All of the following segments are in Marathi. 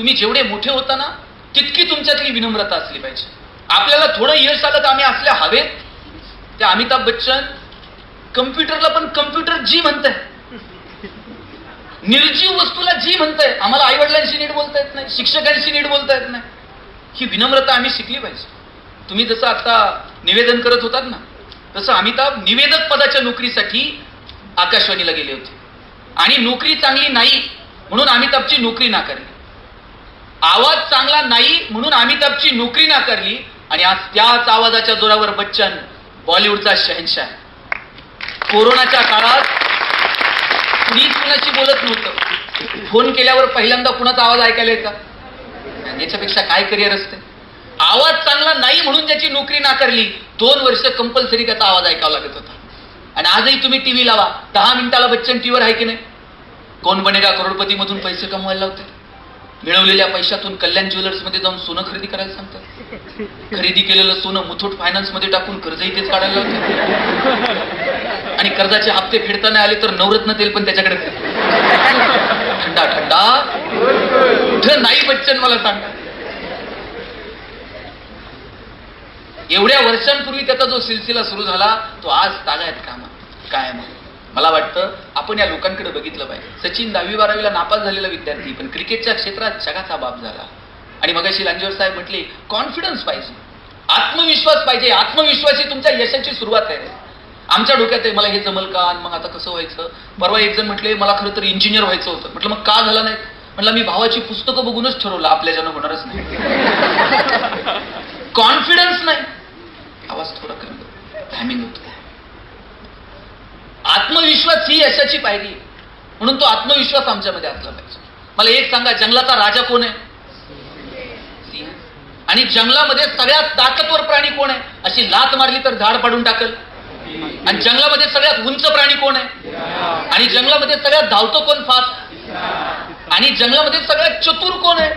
तुम्ही जेवढे मोठे होता ना तितकी तुमच्यातली विनम्रता असली पाहिजे. आपल्याला थोडं यश आलं तर आम्ही असल्या हवेत. त्या अमिताभ बच्चन कम्प्युटरला पण कम्प्युटर जी म्हणताय. निर्जीव वस्तूला जी म्हणताय. आम्हाला आई वडिलांशी नीट बोलता येत नाही शिक्षकांशी नीट बोलता येत नाही. ही विनम्रता आम्ही शिकली पाहिजे. तुम्ही जसं आता निवेदन करत होतात ना तसं अमिताभ निवेदक पदाच्या नोकरीसाठी आकाशवाणीला गेले होते. आणि नोकरी चांगली नाही म्हणून अमिताभची नोकरी नाकारली. आवाज चांगला नाही म्हणून अमिताभची नोकरी नाकारली आणि आज त्याच आवाजाच्या जोरावर बच्चन बॉलिवूडचा शहनशाह कोरोनाच्या काळात कुणीच कुणाची बोलत नव्हतं. फोन केल्यावर पहिल्यांदा कुणाचा आवाज ऐकायला येता? याच्यापेक्षा काय करिअर असते? आवाज चांगला नाही म्हणून त्याची नोकरी नाकारली. दोन वर्ष कंपल्सरी त्याचा आवाज ऐकावा लागत होता. आणि आजही तुम्ही टीव्ही लावा. दहा मिनिटाला बच्चन टीव्हीवर आहे की नाही? कोण बनेगा करोडपती मधून पैसे कमवायला लावते मिळवलेल्या पैशातून कल्याण ज्वेलर्समध्ये जाऊन सोनं खरेदी करायला सांगतात. खरेदी केलेलं सोनं मुथूट फायनान्समध्ये टाकून कर्जही तेच काढायला लावतात. आणि कर्जाचे हप्ते फेडता नाही आले तर नवरत्न तेल पण त्याच्याकडे थंडा थंडा कुठं नाही बच्चन मला सांगा. एवढ्या वर्षांपूर्वी त्याचा जो सिलसिला सुरू झाला तो आज तागायत कामा कायम आहे. मला वाटतं आपण या लोकांकडे बघितलं पाहिजे. सचिन दहावी बारावीला नापास झालेला विद्यार्थी पण क्रिकेटच्या क्षेत्रात जगाचा बाप झाला. आणि मगाशी लांजेवर साहेब म्हटले कॉन्फिडन्स पाहिजे. आत्मविश्वास पाहिजे. आत्मविश्वास ही तुमच्या यशाची सुरुवात आहे. आमच्या डोक्यात आहे मला हे जमल का? आणि मग आता कसं व्हायचं? परवा एक जण म्हटले मला खरं तर इंजिनियर व्हायचं होतं. म्हटलं मग का झालं नाही? म्हटलं मी भावाची पुस्तकं बघूनच ठरवलं. आपल्या ज्यानं होणारच नाही. कॉन्फिडन्स नाही. आवाज थोडा कमी. हॅमिंग होतो. आत्मविश्वास ही यशाची पायरी. म्हणून तो आत्मविश्वास आमच्यामध्ये असला पाहिजे. मला एक सांगा जंगलाचा राजा कोण आहे? आणि जंगलामध्ये सगळ्यात ताकदवर प्राणी कोण आहे? अशी लात मारली तर झाड पाडून टाकल. आणि जंगलामध्ये सगळ्यात उंच प्राणी कोण आहे? आणि जंगलामध्ये सगळ्यात धावतो कोण फास्ट आणि जंगलामध्ये सगळ्यात चतुर कोण आहे?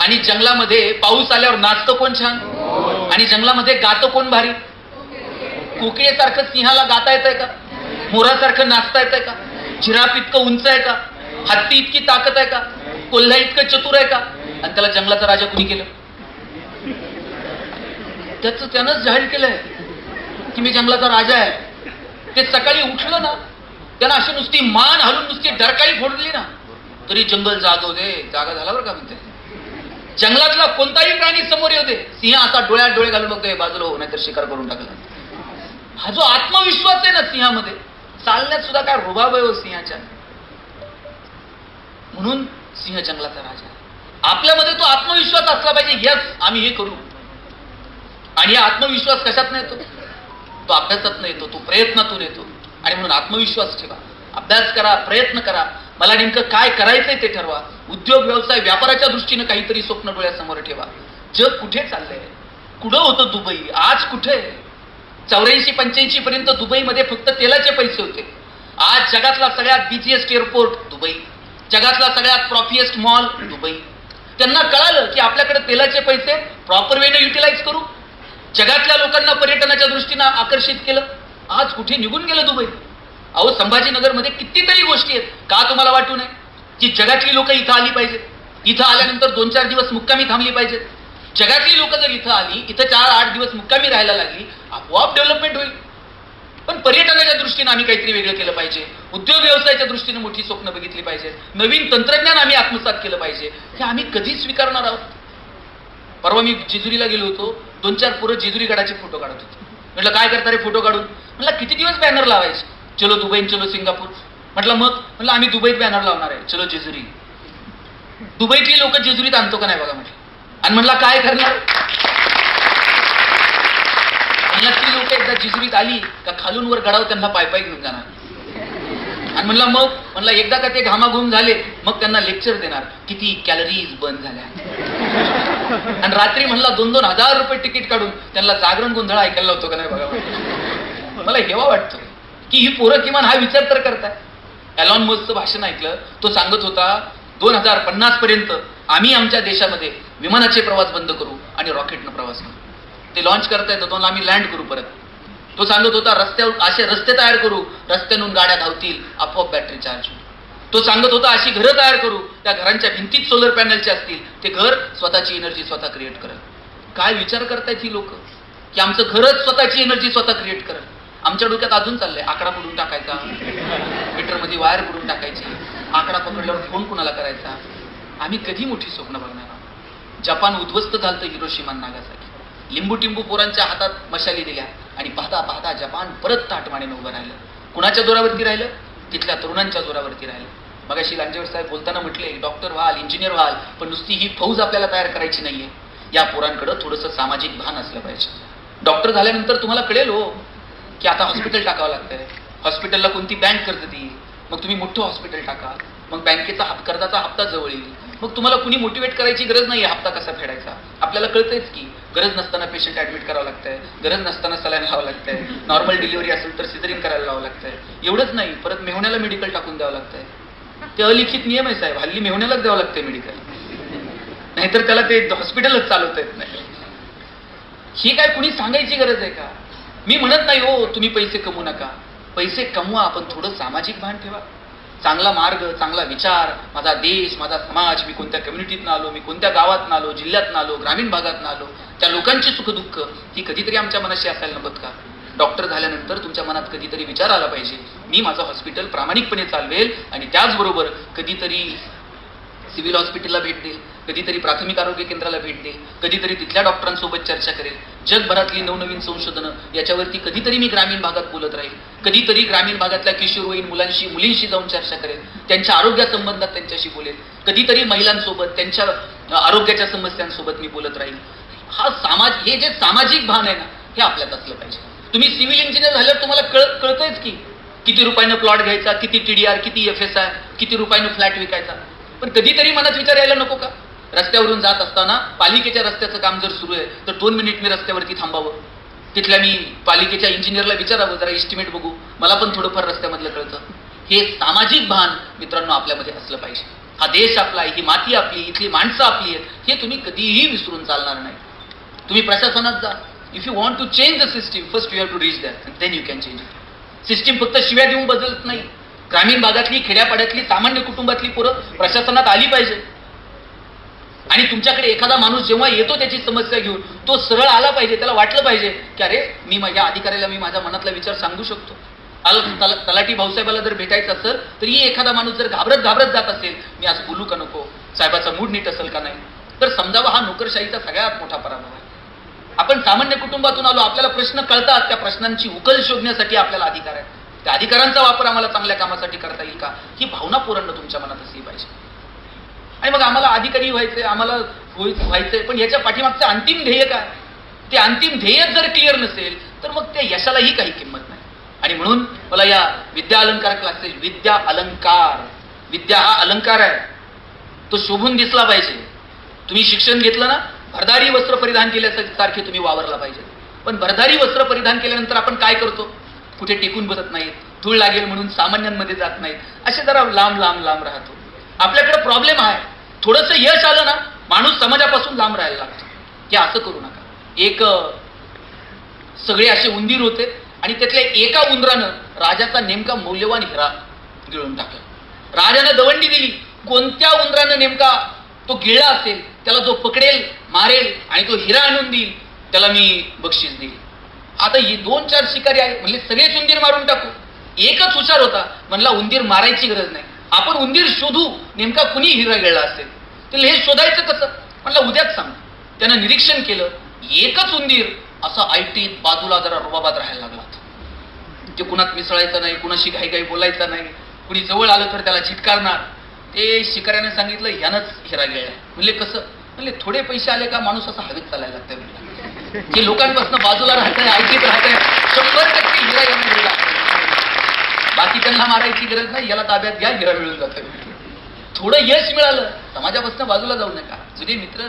आणि जंगलामध्ये पाऊस आल्यावर नाचतो कोण छान? आणि जंगलामध्ये गातो कोण भारी? कुकेसारखं सिंहाला गाता येतंय का? मोरासारखं नाचता येतंय का? जिराफ इतकं उंच आहे का? हत्ती इतकी ताकद आहे का? कोल्हा इतकं चतुर आहे का? आणि त्याला जंगलाचा राजा कुणी केलं? त्याच त्यानंच जाहीर केलंय की मी जंगलाचा राजा आहे. ते सकाळी उठलं ना त्यानं अशी नुसती मान हलून नुसती डरकाळी फोडली ना तरी जंगल जागव दे जागा झाला बरं का म्हणते. जंगलातला कोणताही प्राणी समोर येऊ दे सिंह आता डोळ्यात डोळे घालून बघतोय बाजूला हो नाहीतर शिकार करून टाकला. हा जो आत्मविश्वास आहे ना सिंहामध्ये चालण्यात सुद्धा काय रुबाब आहे सिंहाच्या. म्हणून सिंह जंगलाचा राजा आपल्यामध्ये तो आत्मविश्वास असला पाहिजे यस आम्ही हे करू. आणि हा आत्मविश्वास कशात येतो? तो अभ्यासात येतो तो प्रयत्नातून येतो. आणि म्हणून आत्मविश्वास ठेवा. अभ्यास करा प्रयत्न करा. मला नेमकं काय करायचंय ते ठरवा. उद्योग व्यवसाय व्यापाराच्या दृष्टीनं काहीतरी स्वप्न डोळ्यासमोर ठेवा. जग कुठे चाललंय? कुठं होतं दुबई? आज कुठे? आहे? चौऱ्याऐंशी पंच्याऐंशी पर्यंत दुबईमध्ये फक्त तेलाचे पैसे होते. आज जगातला सगळ्यात बिझिएस्ट एअरपोर्ट दुबई. जगातला सगळ्यात प्रॉफिएस्ट मॉल दुबई. त्यांना कळालं की आपल्याकडे तेलाचे पैसे प्रॉपर वेने युटिलाइज करू. जगातल्या लोकांना पर्यटनाच्या दृष्टीनं आकर्षित केलं. आज कुठे निघून गेलं दुबई? अहो संभाजीनगरमध्ये कितीतरी गोष्टी आहेत. का तुम्हाला वाटू नये? की जगातली लोक इथं आली पाहिजेत. इथं आल्यानंतर दोन चार दिवस मुक्कामी थांबली पाहिजेत. जगातली लोक जर इथं आली इथं चार आठ दिवस मुक्कामी राहायला लागली आपोआप डेव्हलपमेंट होईल. पण पर्यटनाच्या दृष्टीनं आम्ही काहीतरी वेगळं केलं पाहिजे. उद्योग व्यवसायाच्या दृष्टीनं मोठी स्वप्न बघितली पाहिजेत नवीन तंत्रज्ञान आम्ही आत्मसात केलं पाहिजे. हे आम्ही कधी स्वीकारणार आहोत. परवा मी जेजुरीला गेलो होतो. दोन चार पोरं जेजुरी गडाचे फोटो काढत होते. म्हटलं काय करता रे फोटो काढून? म्हटलं किती दिवस बॅनर लावायचे? चलो दुबई चलो सिंगापूर. म्हटलं मग? म्हटलं आम्ही दुबईत बॅनर लावणार आहे. चलो जेजुरी. दुबईतली लोक जेजुरीत आणतो का नाही बघा म्हटलं. आणि म्हणला काय करणार? म्हणलं ती लोक एकदा जिजुरीत आली का खालून वर गडाव त्यांना पाय पाय घेऊन जाणार. आणि म्हणला मग? म्हणला एकदा का ते घामाघूम झाले मग त्यांना लेक्चर देणार. किती कॅलरीज बंद झाल्या आणि रात्री म्हणला दोन दोन हजार रुपये तिकीट काढून त्यांना जागरण गोंधळ ऐकायला होतो का नाही बघा मला हेवा वाटतो की ही पोरं किमान हा विचार तर करताय एलॉन मस्कचं भाषण ऐकलं तो सांगत होता दोन हजार पन्नास पर्यंत आम्ही आमच्या देशामध्ये विमानाचे प्रवास बंद करू आणि रॉकेटनं प्रवास करू. ते लॉन्च करता येतं दोन आम्ही लँड करू परत. तो सांगत होता रस्त्यावर असे रस्ते तयार करू. रस्त्यातून गाड्या धावतील आपोआप बॅटरी चार्ज होईल. तो सांगत होता अशी घरं तयार करू. त्या घरांच्या भिंतीत सोलर पॅनलचे असतील. ते घर स्वतःची एनर्जी स्वतः क्रिएट करेल. काय विचार करतायत ही लोक? की आमचं घरच स्वतःची एनर्जी स्वतः क्रिएट करेल? आमच्या डोक्यात अजून चाललंय आकडा पुढून टाकायचा. मीटरमध्ये वायर पडून टाकायची. आकडा पकडल्यावर फोन कुणाला करायचा? आम्ही कधी मोठी स्वप्न बघणार? जपान उद्ध्वस्त झालं हिरोशिमा नागासाठी लिंबू टिंबू पोरांच्या हातात मशाली दिल्या आणि पाहता पाहता जपान परत ताटमानेनं उभं राहिलं. कुणाच्या जोरावरती राहिलं? तिथल्या तरुणांच्या जोरावरती राहिलं. मगाशी लांजेवर साहेब बोलताना म्हटले डॉक्टर व्हाल इंजिनियर व्हाल पण नुसती ही फौज आपल्याला तयार करायची नाहीये. या पोरांकडं थोडंसं सामाजिक भान असलं पाहिजे. डॉक्टर झाल्यानंतर तुम्हाला कळेल हो की आता हॉस्पिटल टाकावं लागतंय. हॉस्पिटलला कोणती बँक कर्ज देईल? मग तुम्ही मोठं हॉस्पिटल टाका. मग बँकेचा हप कर्जाचा हप्ता जवळ येईल. मग तुम्हाला कुणी मोटिवेट करायची गरज नाही हप्ता कसा फेडायचा? आपल्याला कळतंयच की गरज नसताना पेशंट ऍडमिट करावं लागतंय गरज नसताना सलाईन लावावं लागतंय नॉर्मल डिलिव्हरी असेल तर सिझरिंग करायला लावावं लागतंय. एवढंच नाही परत मेहण्याला मेडिकल टाकून द्यावं लागतंय. ते अलिखित नियम आहे साहेब हल्ली मेहण्यालाच द्यावं लागतंय मेडिकल नाहीतर त्याला ते हॉस्पिटलच चालवता येत नाही. ही काय कुणी सांगायची गरज आहे का? मी म्हणत नाही हो तुम्ही पैसे कमवू नका. पैसे कमवा पण थोडं सामाजिक भान ठेवा. चांगला मार्ग चांगला विचार माझा देश माझा समाज मी कोणत्या कम्युनिटीतनं आलो मी कोणत्या गावातनं आलो जिल्ह्यातनं आलो ग्रामीण भागातनं आलो त्या लोकांची सुखदुःख ही कधीतरी आमच्या मनाशी असायला नकोत का? डॉक्टर झाल्यानंतर तुमच्या मनात कधीतरी विचार आला पाहिजे. मी माझं हॉस्पिटल प्रामाणिकपणे चालवेल आणि त्याचबरोबर कधीतरी सिव्हिल हॉस्पिटलला भेट देईल कधीतरी प्राथमिक आरोग्य केंद्राला भेट देईल कधीतरी तिथल्या डॉक्टरांसोबत चर्चा करेल. जगभरातली नवनवीन संशोधनं याच्यावरती कधीतरी मी ग्रामीण भागात बोलत राहील. कधीतरी ग्रामीण भागातल्या किशोरवयीन मुलांशी मुलींशी जाऊन चर्चा करेल. त्यांच्या आरोग्यासंबंधात त्यांच्याशी बोलेल. कधीतरी महिलांसोबत त्यांच्या आरोग्याच्या समस्यांसोबत मी बोलत राहील. हा समाज हे जे सामाजिक भान आहे ना हे आपल्यात असलं पाहिजे. तुम्ही सिव्हिल इंजिनियर झाल्यावर तुम्हाला कळ कळतंयच की किती रुपयानं प्लॉट घ्यायचा किती टीडीआर किती एफ एस आय किती रुपयानं फ्लॅट विकायचा. पण कधीतरी मनात विचार यायला नको का? रस्त्यावरून जात असताना पालिकेच्या रस्त्याचं काम जर सुरू आहे तर दोन मिनिट मी रस्त्यावरती थांबावं. तिथल्या मी पालिकेच्या इंजिनियरला विचारावं जरा इस्टिमेट बघू. मला पण थोडंफार रस्त्यामधलं कळतं. हे सामाजिक भान मित्रांनो आपल्यामध्ये असलं पाहिजे. हा देश आपला आहे ही माती आपली इथली माणसं आपली आहेत हे तुम्ही कधीही विसरून चालणार नाही. तुम्ही प्रशासनात जा. If you want to change the system first you have to reach that then you can change it system फक्त शिव्या देऊन बदलत नाही. ग्रामीण भागातली खेड्यापाड्यातली सामान्य कुटुंबातली पोरं प्रशासनात आली पाहिजे. आणि तुमच्याकडे एखादा माणूस जेव्हा येतो त्याची समस्या घेऊन तो सरळ आला पाहिजे त्याला वाटलं पाहिजे की अरे मी माझ्या अधिकाऱ्याला मी माझ्या मनातला विचार सांगू शकतो. आलं तला- तलाठी भाऊसाहेबाला जर भेटायचं असेल तरी एखादा माणूस जर घाबरत घाबरत जात असेल मी आज बोलू का नको? साहेबाचा मूड नीट असेल का नाही? तर समजावा हा नोकरशाहीचा सगळ्यात मोठा पराभव आहे. आपण सामान्य कुटुंबातून आलो आपल्याला प्रश्न कळतात त्या प्रश्नांची उकल शोधण्यासाठी आपल्याला अधिकार आहे त्या अधिकारांचा वापर आम्हाला चांगल्या कामासाठी करता येईल का? ही भावना पोरांना तुमच्या मनात असली पाहिजे. आणि मग आम्हाला अधिकारी व्हायचंय आम्हाला व्हायचंय पण याच्या पाठीमागचं अंतिम ध्येय काय? ते अंतिम ध्येय जर क्लिअर नसेल तर मग त्या यशालाही काही किंमत नाही. आणि म्हणून मला या विद्या अलंकार क्लासेस विद्या अलंकार विद्या हा अलंकार आहे. तो शोभून दिसला पाहिजे. तुम्ही शिक्षण घेतलं ना भरदारी वस्त्र परिधान केल्यासारखे तुम्ही वावरला पाहिजे. पण भरदारी वस्त्र परिधान केल्यानंतर आपण काय करतो? कुठे टिकून बसत नाहीत धूळ लागेल म्हणून सामान्यांमध्ये जात नाहीत असे जरा लांब लांब लांब राहतो. आपल्याकडे प्रॉब्लेम आहे. थोडंसं यश आलं ना माणूस समाजापासून लांब राहायला लागतो. हे असं करू नका. एक सगळे असे उंदीर होते आणि त्यातल्या एका उंदरानं राजाचा नेमका मौल्यवान हिरा गिळून टाकला. राजानं दवंडी दिली. कोणत्या उंदरानं नेमका तो गिळला असेल त्याला जो पकडेल मारेल आणि तो हिरा आणून देईल त्याला मी बक्षीस देईल आता ही दोन चार शिकारी आहे म्हणजे सगळेच उंदीर मारून टाकू. एकच हुशार होता. म्हणला उंदीर मारायची गरज नाही. आपण उंदीर शोधू नेमका कुणी हिरा गेला असेल? तर हे शोधायचं कसं? म्हणलं उद्याच सांग. त्यानं निरीक्षण केलं. एकच उंदीर असा आयटीत बाजूला जरा रुबाबात राहायला लागला ते म्हणजे कुणात मिसळायचं नाही कुणाशी काही काही बोलायचं नाही कुणी जवळ आलं तर त्याला चिटकारणार. ते शिकाऱ्याने सांगितलं ह्यानंच हिरा गेला म्हणले कसं? म्हणले थोडे पैसे आले का माणूस असा हवेत चालायला लागतं म्हणले. जे लोकांपासून बाजूला राहत आहे ऐकत राहत आहे शंभर टक्के हिरा येऊन गिळला बाकी त्यांना मारायची गरज नाही याला ताब्यात घ्या हिरा मिळून जातं थोडं यश मिळालं समाजापासून बाजूला जाऊ नका. जुने मित्र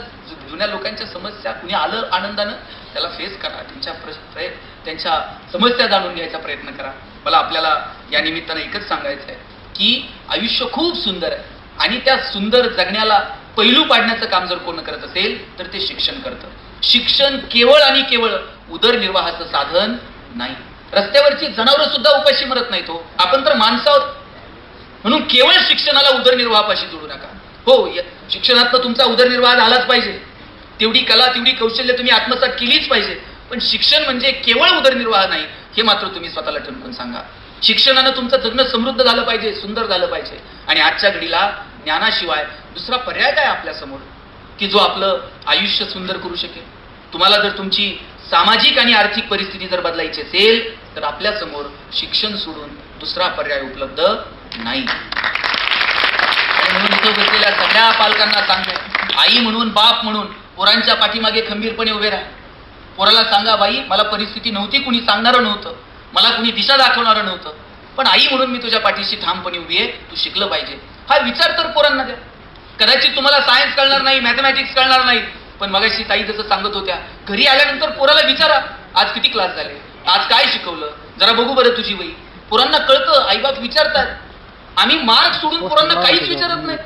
जुन्या लोकांच्या समस्या कुणी आलं आनंदानं त्याला फेस करा. त्यांच्या प्रश- त्यांच्या समस्या जाणून घ्यायचा प्रयत्न करा. मला आपल्याला या निमित्तानं एकच सांगायचं आहे की आयुष्य खूप सुंदर आहे. आणि त्या सुंदर जगण्याला पैलू पाडण्याचं काम जर कोण करत असेल तर ते शिक्षण करतं. शिक्षण केवळ आणि केवळ उदरनिर्वाहाचं साधन नाही. रस्त्यावरची जनावरं सुद्धा उपाशी मरत नाहीत हो. आपण तर माणसं आहोत म्हणून केवळ शिक्षणाला उदरनिर्वाहापाशी जोडू नका. हो शिक्षणात तुमचा उदरनिर्वाह झालाच पाहिजे. तेवढी कला तेवढी कौशल्य तुम्ही आत्मसात केलीच पाहिजे. पण शिक्षण म्हणजे केवळ उदरनिर्वाह नाही हे मात्र तुम्ही स्वतःला ठणकून सांगा. शिक्षणानं तुमचं जगणं समृद्ध झालं पाहिजे सुंदर झालं पाहिजे. आणि आजच्या घडीला ज्ञानाशिवाय दुसरा पर्याय काय आपल्यासमोर? की जो आपलं आयुष्य सुंदर करू शकेल. तुम्हाला जर तुमची सामाजिक आणि आर्थिक परिस्थिती जर बदलायची असेल तर आपल्यासमोर शिक्षण सोडून दुसरा पर्याय उपलब्ध नाही. म्हणून इथं बसलेल्या सगळ्या पालकांना सांगतो. आई म्हणून बाप म्हणून पोरांच्या पाठीमागे खंबीरपणे उभे राहा. पोराला सांगा बाई मला परिस्थिती नव्हती कुणी सांगणारं नव्हतं. मला कुणी दिशा दाखवणारं नव्हतं. पण आई म्हणून मी तुझ्या पाठीशी ठामपणे उभी आहे. तू शिकलं पाहिजे. हा विचार तर पोरांना द्या. कदाचित तुम्हाला सायन्स कळणार नाही मॅथमॅटिक्स कळणार नाही. पण मगाशी ताई जसं सांगत होत्या घरी आल्यानंतर पोराला विचारा आज किती क्लास झाले? आज काय शिकवलं? जरा बघू बरं तुझी बाई पोरांना कळतं आईबाप विचारतात. आम्ही मार्क सोडून पोरांना काहीच विचारत नाही.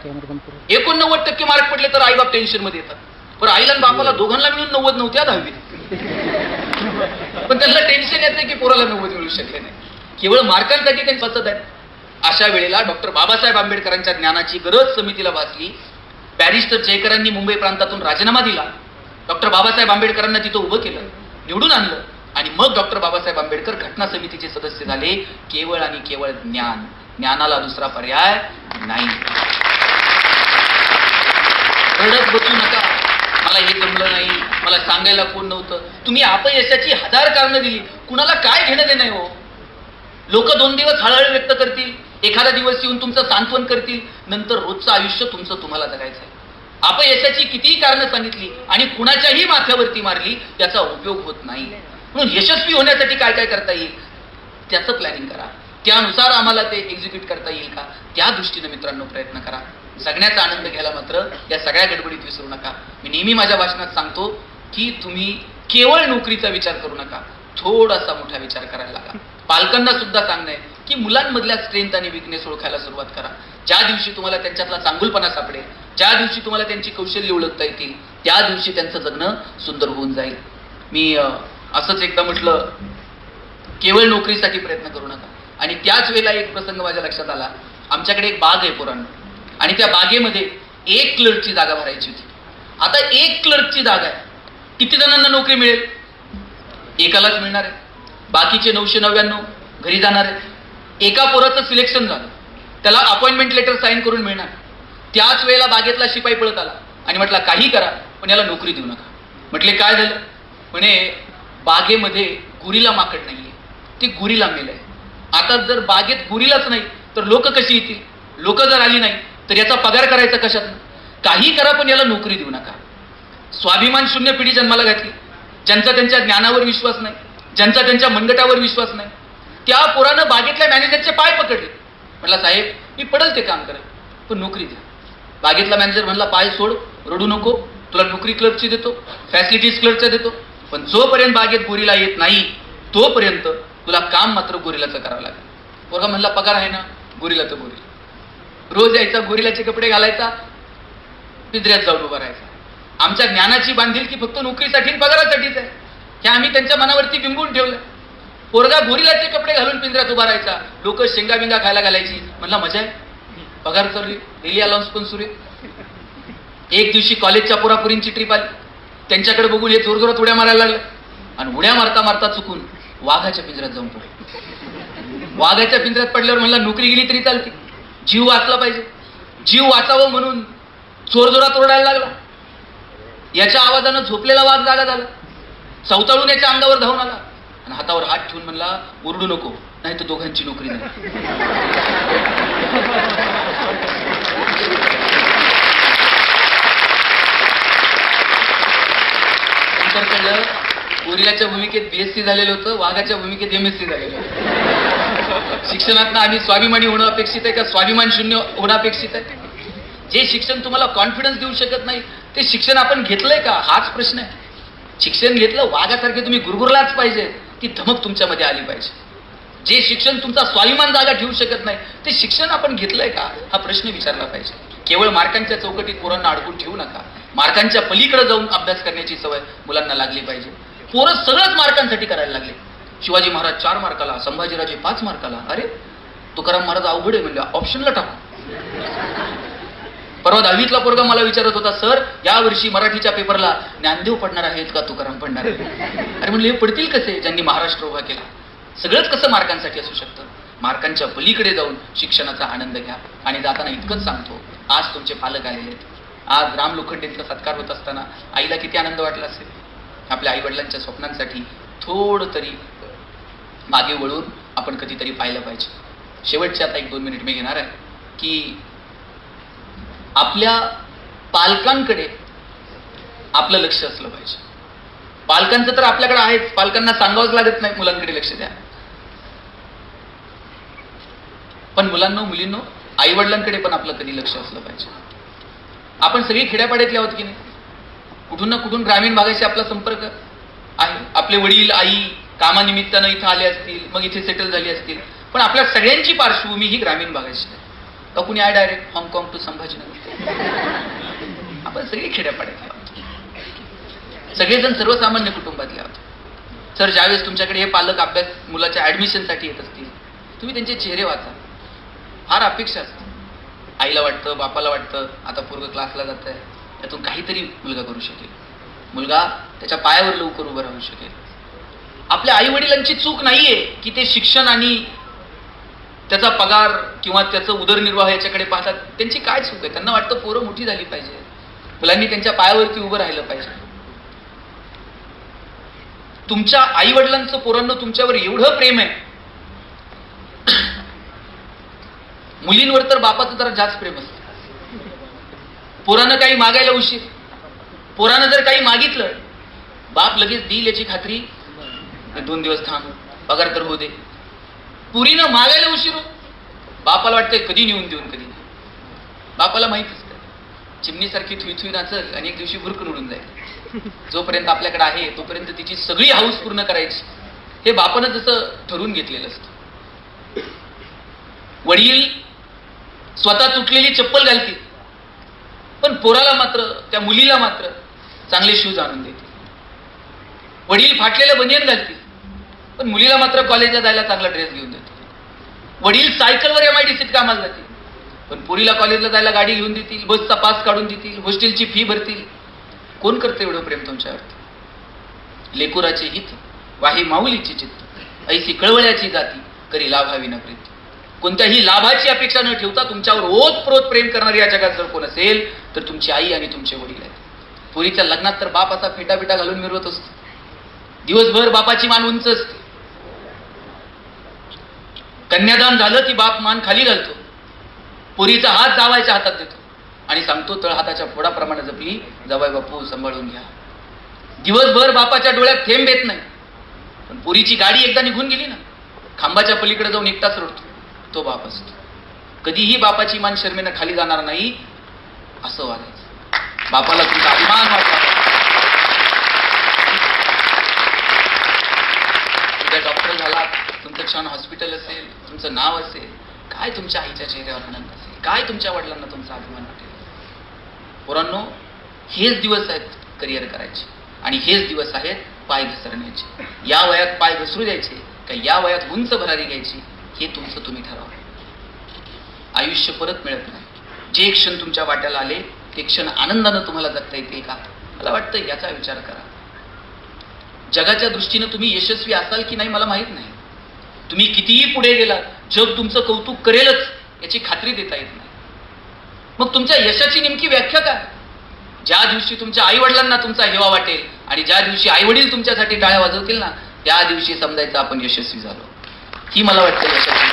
एकोणनव्वद टक्के मार्क पडले तर आईबाप टेन्शनमध्ये येतात. पण आईला आणि बापाला दोघांना मिळून नव्वद नव्हत्या दहावीत. पण त्यांना टेन्शन येत नाही की पोराला नव्वद मिळू शकले नाही. केवळ मार्कांसाठी त्यांनी फसत आहे अशा वेळेला डॉक्टर बाबासाहेब आंबेडकरांच्या ज्ञानाची गरज समितीला भासली. बॅरिस्टर जयकरांनी मुंबई प्रांतातून राजीनामा दिला. डॉक्टर बाबासाहेब आंबेडकरांना तिथं उभं केलं निवडून आणलं आणि मग डॉक्टर बाबासाहेब आंबेडकर घटना समितीचे सदस्य झाले. केवळ आणि केवळ ज्ञान. ज्ञानाला दुसरा पर्याय नाही. रडत बसू नका. मला हे जमलं नाही. मला सांगायला कोण नव्हतं. तुम्ही अपयशाची हजार कारणं दिली. कुणाला काय घेणं देणं हो? लोक दोन दिवस हळहळ व्यक्त करतील. एखादा दिवस येऊन तुमचं सांत्वन करतील नंतर रोजचं आयुष्य तुमचं तुम्हाला जगायचं आहे. यशाची कितीही कारणं सांगितली आणि कुणाच्याही माथ्यावरती मारली त्याचा उपयोग होत नाही. म्हणून यशस्वी होण्यासाठी काय काय करता येईल? त्याचं प्लॅनिंग करा. त्यानुसार आम्हाला ते एक्झिक्यूट करता येईल का? त्या दृष्टीनं मित्रांनो प्रयत्न करा. जगण्याचा आनंद घ्यायला मात्र या सगळ्या गडबडीत विसरू नका. मी नेहमी माझ्या भाषणात सांगतो की तुम्ही केवळ नोकरीचा विचार करू नका. थोडासा मोठा विचार करायला लागा. पालकांना सुद्धा सांगणं आहे की मुलांमधल्या स्ट्रेंथ आणि विकनेस ओळखायला सुरुवात करा. ज्या दिवशी तुम्हाला त्यांच्यातला चांगुलपणा सापडेल ज्या दिवशी तुम्हाला त्यांची कौशल्य ओळखता येतील त्या दिवशी त्यांचं जगणं सुंदर होऊन जाईल. मी असंच एकदा म्हटलं केवळ नोकरीसाठी प्रयत्न करू नका. आणि त्याच वेळेला एक प्रसंग माझ्या लक्षात आला. आमच्याकडे एक बाग आहे पुराण आणि त्या बागेमध्ये एक क्लर्कची जागा भरायची होती. आता एक क्लर्कची जागा आहे. किती जणांना नोकरी मिळेल? एकालाच मिळणार आहे. बाकीचे नऊशे नव्याण्णव घरी जाणार आहेत. एका पोराचं सिलेक्शन झालं. त्याला अपॉइंटमेंट लेटर साईन करून मिळणार. त्याच वेळेला बागेतला शिपाई पळत आला. आणि म्हटला काही करा पण याला नोकरी देऊ नका. म्हटले काय झालं? म्हणे बागेमध्ये गुरीला माकड नाहीये. ते गुरीला मेलंय. आता जर बागेत गुरीलाच नाही तर लोक कशी येतील? लोक जर आली नाही तर याचा पगार करायचा कशात? काही करा पण याला नोकरी देऊ नका. स्वाभिमान शून्य पिढी जन्माला घातली. ज्यांचा त्यांच्या ज्ञानावर विश्वास नाही ज्यांचा त्यांच्या मनगटावर विश्वास नाही. त्या पोरानं बागेतल्या मॅनेजरचे पाय पकडले. म्हटला साहेब मी पडल ते काम करेल पण नोकरी द्या. बागेतला मॅनेजर म्हणला पाय सोड रडू नको. तुला नोकरी क्लर्कची देतो. फॅसिलिटीज क्लर्कच्या देतो. पण जोपर्यंत बागेत गोरीला येत नाही तोपर्यंत तुला काम मात्र गोरिलाचं करावं लागेल. पोरगा म्हणला पगार आहे ना गोरीला तर गोरीला रोज यायचा गोरिलाचे कपडे घालायचा पिंजऱ्यात जाऊन उभा राहायचा. आमच्या ज्ञानाची बांधिलकी फक्त नोकरीसाठी पगारासाठीच आहे. हे आम्ही त्यांच्या मनावरती बिंबून ठेवलं. पोरगा भोरीलाचे कपडे घालून पिंजऱ्यात उभा राहायचा. लोक शेंगा बिंगा खायला घालायची. म्हणला मजा आहे. पगार चालू रेली अलाउन्स पण सुरू आहे. एक दिवशी कॉलेजच्या पोरापुरींची ट्रिप आली. त्यांच्याकडे बघून हे जोरजोरात उड्या मारायला लागलं. आणि उड्या मारता मारता चुकून वाघाच्या पिंजऱ्यात जाऊन पडले. वाघाच्या पिंजऱ्यात पडल्यावर म्हणला नोकरी गेली तरी चालते. जीव वाचला पाहिजे. जीव वाचावं म्हणून जोरजोरात ओरडायला लागला. याच्या आवाजानं झोपलेला वाघ जागा झाला. चवताळून याच्या अंगावर धावून आला. आणि हातावर हात ठेवून म्हणला ओरडू नको नाही तर दोघांची नोकरी नाही. नंतर कळलं गोरिलाच्या भूमिकेत बीएससी झालेलं होतं वाघाच्या भूमिकेत एम एस सी झालेलं होतं. शिक्षणात आम्ही स्वाभिमानी होणं अपेक्षित आहे का? स्वाभिमान शून्य होणं अपेक्षित आहे? जे शिक्षण तुम्हाला कॉन्फिडन्स देऊ शकत नाही ते शिक्षण आपण घेतलंय का? हाच प्रश्न आहे. शिक्षण घेतलं वाघासारखे तुम्ही गुरगुरलाच पाहिजे. ती धमक तुमच्यामध्ये आली पाहिजे. जे शिक्षण तुमचा स्वाभिमान जागा ठेवू शकत नाही ते शिक्षण आपण घेतलंय का? हा प्रश्न विचारला पाहिजे. केवळ मार्कांच्या चौकटीत पोरांना अडकून ठेवू नका. मार्कांच्या पलीकडे जाऊन अभ्यास करण्याची सवय मुलांना लागली पाहिजे. पोरं सगळंच मार्कांसाठी करायला लागले. शिवाजी महाराज चार मार्काला संभाजीराजे पाच मार्काला. अरे तुकाराम महाराज अवघड आहे म्हणजे ऑप्शनला टाकू. परवा दहावीतला पोरगा मला विचारत होता सर यावर्षी मराठीच्या पेपरला ज्ञानदेव पडणार आहेत का तुकाराम पडणार आहेत? अरे म्हणले हे पडतील कसे? ज्यांनी महाराष्ट्र उभा केला. सगळंच कसं मार्कांसाठी असू शकतं? मार्कांच्या पलीकडे जाऊन शिक्षणाचा आनंद घ्या. आणि जाताना इतकंच सांगतो आज तुमचे पालक आलेले आहेत. आज राम लोखंडेंचा सत्कार होत असताना आईला किती आनंद वाटला असेल. आपल्या आई वडिलांच्या स्वप्नांसाठी थोडं तरी मागे वळून आपण कधीतरी पाहिलं पाहिजे. शेवटचे आता एक दोन मिनिट मी घेणार आहे की आपल्या पालकांकडे आपलं लक्ष असलं पाहिजे. पालकांचं तर आपल्याकडे आहेच. पालकांना सांगावंच लागत नाही मुलांकडे लक्ष द्या पण मुलांनो मुलींनो आई वडिलांकडे पण आपलं कधी लक्ष असलं पाहिजे. आपण सगळी खेड्यापाड्यातले आहोत की नाही? कुठून ना कुठून ग्रामीण भागाशी आपला संपर्क आहे. आपले वडील आई कामानिमित्तानं इथं आले असतील मग इथे सेटल झाली असतील. पण आपल्या सगळ्यांची पार्श्वभूमी ही ग्रामीण भागाची आहे. का कुणी आय डायरेक्ट हाँगकाँग टू संभाजीनगर आपण सगळी खेड्यापाड्यातले आहोत. सगळेजण सर्वसामान्य कुटुंबातले आहोत. सर ज्यावेळेस तुमच्याकडे हे पालक अभ्यास मुलाच्या ॲडमिशनसाठी येत असतील तुम्ही त्यांचे चेहरे वाचा. फार अपेक्षा असते. आईला वाटतं बापाला वाटतं आता पूर्व क्लासला जात आहे त्यातून काहीतरी मुलगा करू शकेल. मुलगा त्याच्या पायावर लवकर उभं राहू शकेल. आपल्या आई वडिलांची चूक नाहीये की ते शिक्षण आणि त्याचा पगार किंवा त्याचं उदरनिर्वाह याच्याकडे पाहतात त्यांची काय चूक आहे? त्यांना वाटतं पोरं मोठी झाली पाहिजे. मुलांनी त्यांच्या पायावरती उभं राहिलं पाहिजे. तुमच्या आई वडिलांचं पोरांना तुमच्यावर एवढं प्रेम आहे. मुलींवर तर बापाचं जरा जास्त प्रेम असतं. पोरानं काही मागायला उशीर. पोरानं जर काही मागितलं बाप लगेच देईल याची खात्री. दोन दिवस थांब पगार तर होऊ दे. पुरीनं मागायला उशीर बापाला वाटतंय कधी नेऊन देऊन कधी नाही बापाला माहीत असतं. चिमणीसारखी थुई थुई नाचल आणि एक दिवशी भुरकून उडून जाईल जोपर्यंत आपल्याकडे आहे तोपर्यंत तिची सगळी हाऊस पूर्ण करायची. हे बापानं जसं ठरवून घेतलेलं असतं. वडील स्वतः तुटलेली चप्पल घालतील. पण पोराला मात्र त्या मुलीला मात्र चांगले शूज आणून देतील. वडील फाटलेलं बनियन घालतील. पण मुलीला मात्र कॉलेजला जायला चांगला ड्रेस घेऊन देतील वडील सायकलवर एम आय डी सीत कामाला जातील. पण पुरीला कॉलेजला जायला गाडी घेऊन देतील बसचा पास काढून देतील हॉस्टेलची फी भरतील. कोण करतं एवढं प्रेम तुमच्यावरती लेकुराचे हित वाही माऊलीची चित्त. ऐसी कळवळ्याची जाती करी लाभावी न प्रीती. कोणत्याही लाभाची अपेक्षा न ठेवता तुमच्यावर ओतप्रोत प्रेम करणारी या जगात जर कोण असेल तर तुमची आई आणि तुमचे वडील आहेत. पुरीच्या लग्नात तर बाप असा फेटा फेटा घालून मिरवत असतो. दिवसभर बापाची मान उंच असते. कन्यादान झालं की बाप मान खाली घालतो. पोरीचा हात जावायच्या हातात देतो. आणि सांगतो तळ हाताच्या फोडाप्रमाणे जपली जवाय बापू सांभाळून घ्या. दिवसभर बापाच्या डोळ्यात थेंब येत नाही. पण पोरीची गाडी एकदा निघून गेली ना खांबाच्या पलीकडे जाऊन एकटाच रडतो. तो बाप असतो. कधीही बापाची मान शर्मेनं खाली जाणार नाही असं वागायचं. बापाला तुमचा अभिमान वाटला डॉक्टर झाला तुमचं छान हॉस्पिटल असेल तुमचं नाव असेल काय तुमच्या आईच्या चेहऱ्यावर आनंद असेल? काय तुमच्या वडिलांना तुमचा अभिमान वाटेल? पोरांनो हेच दिवस आहेत करिअर करायचे. आणि हेच दिवस आहेत पाय घसरण्याचे. या वयात पाय घसरू द्यायचे का या वयात उंच भरारी घ्यायची हे तुमचं तुम्ही ठरवा. आयुष्य परत मिळत नाही. जे क्षण तुमच्या वाट्याला आले ते क्षण आनंदानं तुम्हाला जगता येते का? मला वाटतं याचा विचार करा. जगाच्या दृष्टीनं तुम्ही यशस्वी असाल की नाही मला माहीत नाही. तुम्ही कितीही पुढे गेलात जग तुमचं कौतुक करेलच याची खात्री देता येत नाही. मग तुमच्या यशाची नेमकी व्याख्या काय? ज्या दिवशी तुमच्या आई वडिलांना तुमचा हेवा वाटेल आणि ज्या दिवशी आई वडील तुमच्यासाठी टाळ्या वाजवतील ना त्या दिवशी समजायचं आपण यशस्वी झालो. ही मला वाटतं यशाची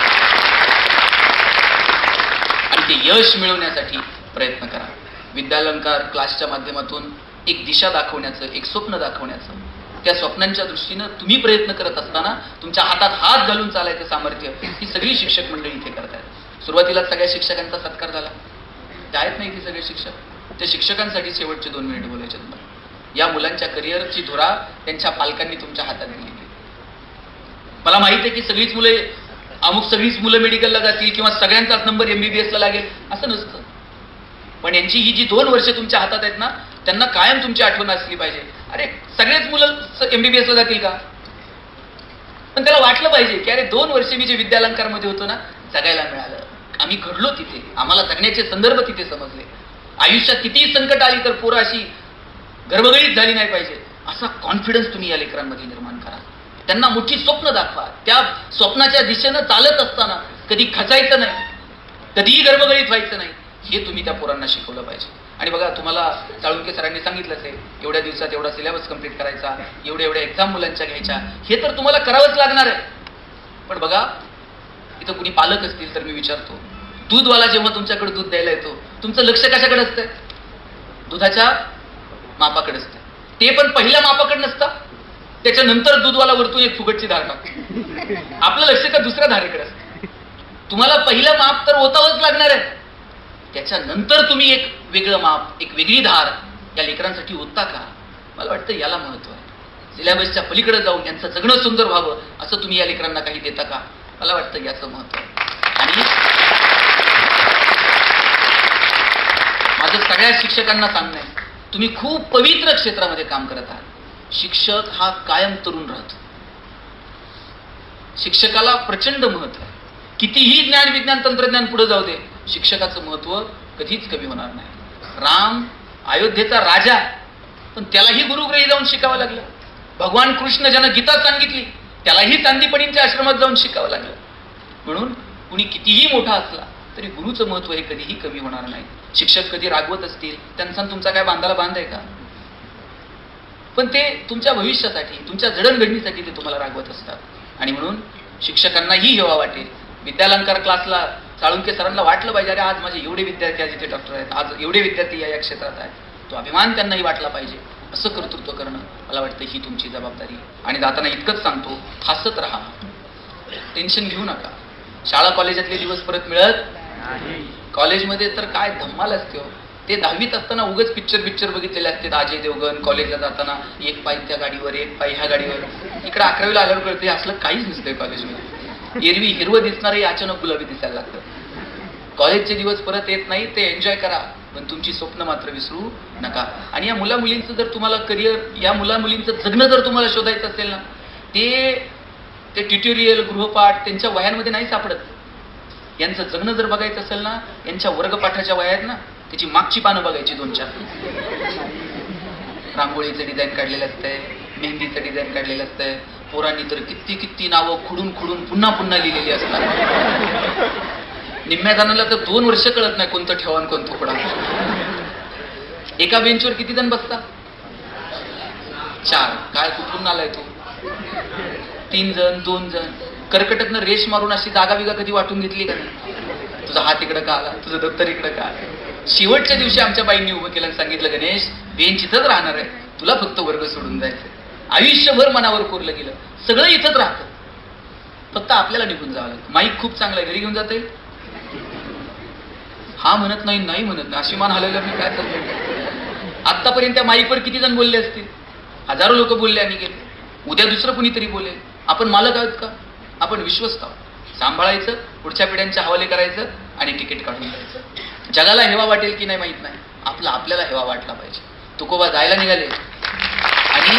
आणि ते यश मिळवण्यासाठी प्रयत्न करा. विद्यालंकार क्लासच्या माध्यमातून एक दिशा दाखवण्याचं एक स्वप्न दाखवण्याचं त्या स्वप्नांच्या दृष्टीनं तुम्ही प्रयत्न करत असताना तुमच्या हातात हात घालून चालायचं सामर्थ्य ही सगळी शिक्षक मंडळी इथे करतायत. सुरुवातीला सगळ्या शिक्षकांचा सत्कार झाला. ते आहेत नाही ते सगळे शिक्षक? त्या शिक्षकांसाठी शेवटचे दोन मिनिट बोलायचे तुम्हाला या मुलांच्या करिअरची धुरा त्यांच्या पालकांनी तुमच्या हातात दिली. मला माहीत आहे की सगळीच मुले अमुक सगळीच मुलं मेडिकलला जातील किंवा सगळ्यांचाच नंबर एमबीबीएसला लागेल असं नसतं. पण यांची ही जी दोन वर्ष तुमच्या हातात आहेत ना त्यांना कायम तुमची आठवण असली पाहिजे. अरे सगळेच मुलं एमबीबीएस ला जातील का? पण त्याला वाटलं पाहिजे की अरे दोन वर्ष मी जे विद्यालंकारमध्ये होतो ना जगायला मिळालं. आम्ही घडलो तिथे. आम्हाला जगण्याचे संदर्भ तिथे समजले. आयुष्यात कितीही संकट आली तर पोरं अशी गर्भगळीत झाली नाही पाहिजे. असा कॉन्फिडन्स तुम्ही या लेकरांमध्ये निर्माण करा. त्यांना मोठी स्वप्न दाखवा. त्या स्वप्नाच्या दिशेनं चालत असताना कधी खचायचं नाही. कधीही गर्भगळीत व्हायचं नाही. हे तुम्ही त्या पोरांना शिकवलं पाहिजे. आणि बघा तुम्हाला चाळुंके सरांनी सांगितलं असेल एवढ्या दिवसात एवढा सिलेबस कंप्लीट करायचा एवढ्या एवढ्या एक्झाम मुलांच्या घ्यायच्या हे तर तुम्हाला करावंच लागणार आहे. पण बघा इथं कुणी पालक असतील तर मी विचारतो दूधवाला जेव्हा तुमच्याकडे दूध द्यायला येतो तुमचं लक्ष कशाकडे असतं दुधाच्या मापाकडे असतं ते पण पहिल्या मापाकडे नसतं. त्याच्यानंतर दूधवाला वरतून एक फुगटची धार टाकतो आपलं लक्ष त्या दुसऱ्या धारेकडे असतं. तुम्हाला पहिलं माप तर होतावंच लागणार आहे. त्याच्यानंतर तुम्ही एक वेगळं माप एक वेगळी धार या लेकरांसाठी होता का? मला वाटतं याला महत्त्व आहे. सिलेबसच्या पलीकडे जाऊन त्यांचं जगणं सुंदर व्हावं असं तुम्ही या लेकरांना काही देता का? मला वाटतं याचं महत्त्व आणि माझं सगळ्या शिक्षकांना सांगणं आहे तुम्ही खूप पवित्र क्षेत्रामध्ये काम करत आहात. शिक्षक हा कायम तरुण राहतो. शिक्षकाला प्रचंड महत्त्व आहे. कितीही ज्ञान विज्ञान तंत्रज्ञान पुढे जाऊ दे शिक्षकाचं महत्त्व कधीच कमी होणार नाही. राम अयोध्येचा राजा पण त्यालाही गुरुग्रही जाऊन शिकावं लागलं. भगवान कृष्ण ज्यानं गीता सांगितली त्यालाही चांदीपणींच्या आश्रमात जाऊन शिकावं लागलं. म्हणून कुणी कितीही मोठा असला तरी गुरुचं महत्त्व हे कधीही कमी होणार नाही. शिक्षक कधी रागवत असतील त्यांचा तुमचा काय बांधाला बांध आहे का? पण ते तुमच्या भविष्यासाठी तुमच्या जडणघडणीसाठी ते तुम्हाला रागवत असतात. आणि म्हणून शिक्षकांनाही हेवा वाटेल. विद्यालंकार क्लासला साळुंके सरांना वाटलं पाहिजे अरे आज माझे एवढे विद्यार्थी आज इथे डॉक्टर आहेत आज एवढे विद्यार्थी या या क्षेत्रात आहेत. तो अभिमान त्यांनाही वाटला पाहिजे. असं कर्तृत्व करणं मला वाटतं ही तुमची जबाबदारी आणि जाताना इतकंच सांगतो हसत राहा. टेन्शन घेऊ नका. शाळा कॉलेजातले दिवस परत मिळत कॉलेजमध्ये तर काय धम्माल असते हो. ते दहावीत असताना उगच पिक्चर पिक्चर बघितलेले असते. अजय देवगण कॉलेजला जाताना एक पाय त्या गाडीवर एक पाय ह्या गाडीवर. इकडे अकरावीला आल्यावर कळते असलं काहीच नसतंय कॉलेजमध्ये एरवी हिरवं दिसणारही अचानक गुलाबी दिसायला लागतं. कॉलेजचे दिवस परत येत नाही ते एन्जॉय करा. पण तुमची स्वप्न मात्र विसरू नका. आणि या मुला मुलींचं जर तुम्हाला करिअर या मुला मुलींचं जगणं जर तुम्हाला शोधायचं असेल ना ते ते ट्युटोरियल गृहपाठ त्यांच्या वयांमध्ये नाही सापडत. यांचं जगणं जर बघायचं असेल ना यांच्या वर्गपाठाच्या वयात ना त्याची मागची पानं बघायची दोन चार. रांगोळीचं डिझाईन काढलेलं असतंय मेहंदीचं डिझाईन काढलेलं असतंय पोरांनी तर किती किती नावं खुडून खुडून पुन्हा पुन्हा लिहिलेली असतात निम्म्या जणांना तर दोन वर्ष कळत नाही कोणतं ठेवा आणि कोणतं खुडा एका बेंचवर किती जण बसता? चार. काय कुठून आलाय तू? तीन जण दोन जण. कर्कटकनं रेश मारून अशी जागा बिगा कधी वाटून घेतली का नाही? तुझा हात इकडं का आला? तुझं दप्तर इकडं का आलं? शेवटच्या दिवशी आमच्या बाईंनी उभं केलं सांगितलं गणेश बेंच इथंच राहणार आहे. तुला फक्त वर्ग सोडून जायचं आयुष्यभर मनावर कोरलं गेलं. सगळं इथंच राहतं. फक्त आपल्याला निघून जावं लागतं. माईक खूप चांगला आहे. घरी घेऊन जाता येईल हा म्हणत नाही नाही म्हणत नाही. अशी मान हलवलं मी काय करतो आतापर्यंत त्या माईकवर किती जण बोलले असतील? हजारो लोक बोलले आणि गेले. उद्या दुसरं कुणीतरी बोलेल. आपण मालक आहोत का? आपण विश्वस्त आहोत. सांभाळायचं पुढच्या पिढ्यांच्या हवाले करायचं आणि तिकीट काढून द्यायचं. जगाला हेवा वाटेल की नाही माहीत नाही. आपला आपल्याला हेवा वाटला पाहिजे. तुकोबा जायला निघाले. आणि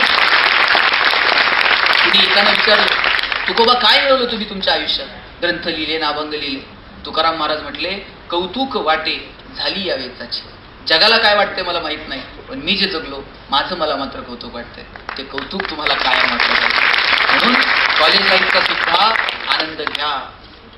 कुणी एकानं विचारलं तुकोबा काय मिळवलं तुम्ही तुमच्या आयुष्यात? ग्रंथ लिहिले नाभंग लिहिले. तुकाराम महाराज म्हटले कौतुक वाटे झाली या वेचाची जगाला काय वाटते मला माहीत नाही पण मी जे जगलो माझं मला मात्र कौतुक वाटतंय. ते कौतुक तुम्हाला काय वाटलं म्हणून कॉलेज लाईफचा सुद्धा आनंद घ्या.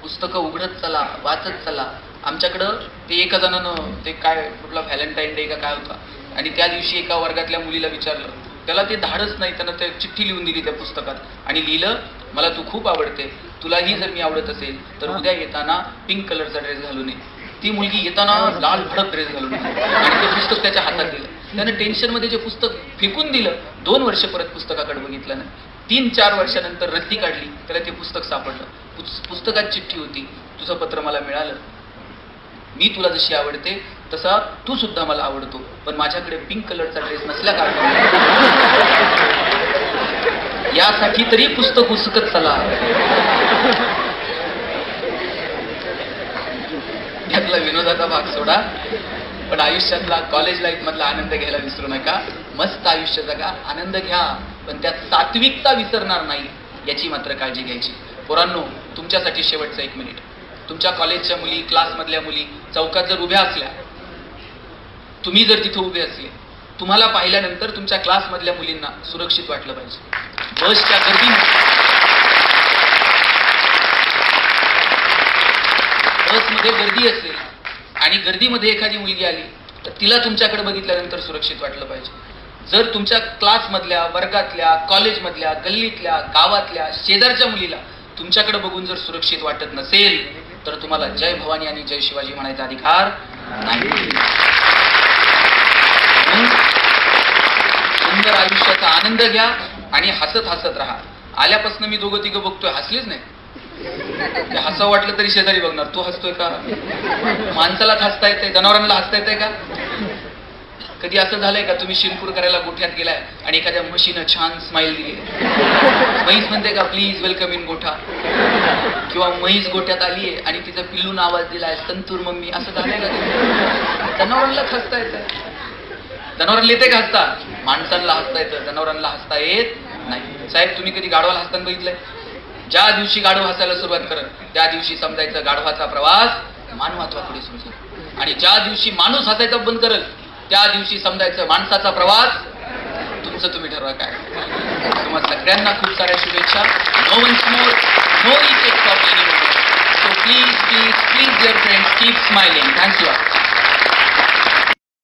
पुस्तकं उघडत चला वाचत चला. आमच्याकडं ते एका जणानं ते काय कुठला व्हॅलेंटाईन डे का काय होता आणि त्या दिवशी एका वर्गातल्या मुलीला विचारलं त्याला ते धाडच नाही त्यानं ते चिठ्ठी लिहून दिली त्या पुस्तकात. आणि लिहिलं मला तू खूप आवडते. तुलाही जर मी आवडत असेल तर उद्या येताना पिंक कलरचा ड्रेस घालून ये. ती मुलगी येताना लाल भडक ड्रेस घालून. आणि ते पुस्तक त्याच्या हातात दिलं. त्यानं टेन्शनमध्ये जे पुस्तक फेकून दिलं दोन वर्ष परत पुस्तकाकडे बघितलं नाही. तीन चार वर्षानंतर रद्दी काढली त्याला ते पुस्तक सापडलं. पुस- पुस्तकात चिठ्ठी होती तुझं पत्र मला मिळालं. मी तुला जशी आवडते तसा तू सुद्धा मला आवडतो. पण माझ्याकडे पिंक कलरचा ड्रेस नसल्या कारण यासाठी तरी पुस्तक उसकत चला. त्यातला विनोदाचा भाग सोडा. पण आयुष्यातला कॉलेज लाईफ मधला आनंद घ्यायला विसरू नका. मस्त आयुष्य जगा. आनंद घ्या. पण त्यात सात्विकता विसरणार नाही याची मात्र काळजी घ्यायची. पोरांनो तुमच्यासाठी शेवटचं एक मिनिट तुमच्या कॉलेजच्या मुली क्लासमधल्या मुली चौकात जर उभ्या असल्या तुम्ही जर तिथं उभे असले तुम्हाला पाहिल्यानंतर तुमच्या क्लासमधल्या मुलींना सुरक्षित वाटलं पाहिजे. बसच्या गर्दी बसमध्ये गर्दी असेल आणि गर्दीमध्ये एखादी मुलगी आली तर तिला तुमच्याकडे बघितल्यानंतर सुरक्षित वाटलं पाहिजे. जर तुमच्या क्लासमधल्या वर्गातल्या कॉलेजमधल्या गल्लीतल्या गावातल्या शेजारच्या मुलीला तुमच्याकडे बघून जर सुरक्षित वाटत नसेल तर तुम्हाला जय भवानी आणि जय शिवाजी म्हणायचा अधिकार नाही म्हणून सुंदर आयुष्याचा आनंद घ्या आणि हसत हसत राहा. आल्यापासून मी दोघं तिघं बघतोय. हसलीच नाही. ते वाटलं तरी शेजारी बघणार. तू हसतोय का? माणसाला हसता येते जनावरांना हसता येते का? कधी असं झालंय का? तुम्ही शिरपूर करायला गोठ्यात गेलाय आणि एखाद्या म्हशीनं छान स्माइल दिली. म्हैस म्हणते का प्लीज वेलकम इन गोठा. किंवा म्हैस गोठ्यात आलीये आणि तिचा पिल्लून आवाज दिलाय संतूर मम्मी. असं झालंय का कधी? जनावरांना हसता येत जनावरांना येते का हसता माणसांना हसता येतं जनावरांना हसता येत नाही. साहेब तुम्ही कधी गाढवाला हसताना बघितलंय? ज्या दिवशी गाढव हसायला सुरुवात करत त्या दिवशी समजायचं गाढवाचा प्रवास मानवात्वापुढे सुरू झाला. आणि ज्या दिवशी माणूस हसायचा बंद करल त्या दिवशी समजायचं माणसाचा प्रवास तुमचं तुम्ही ठरवा काय. तुम्हाला सगळ्यांना खूप साऱ्या शुभेच्छा. No one more no effect of so please please please your friends keep smiling thank you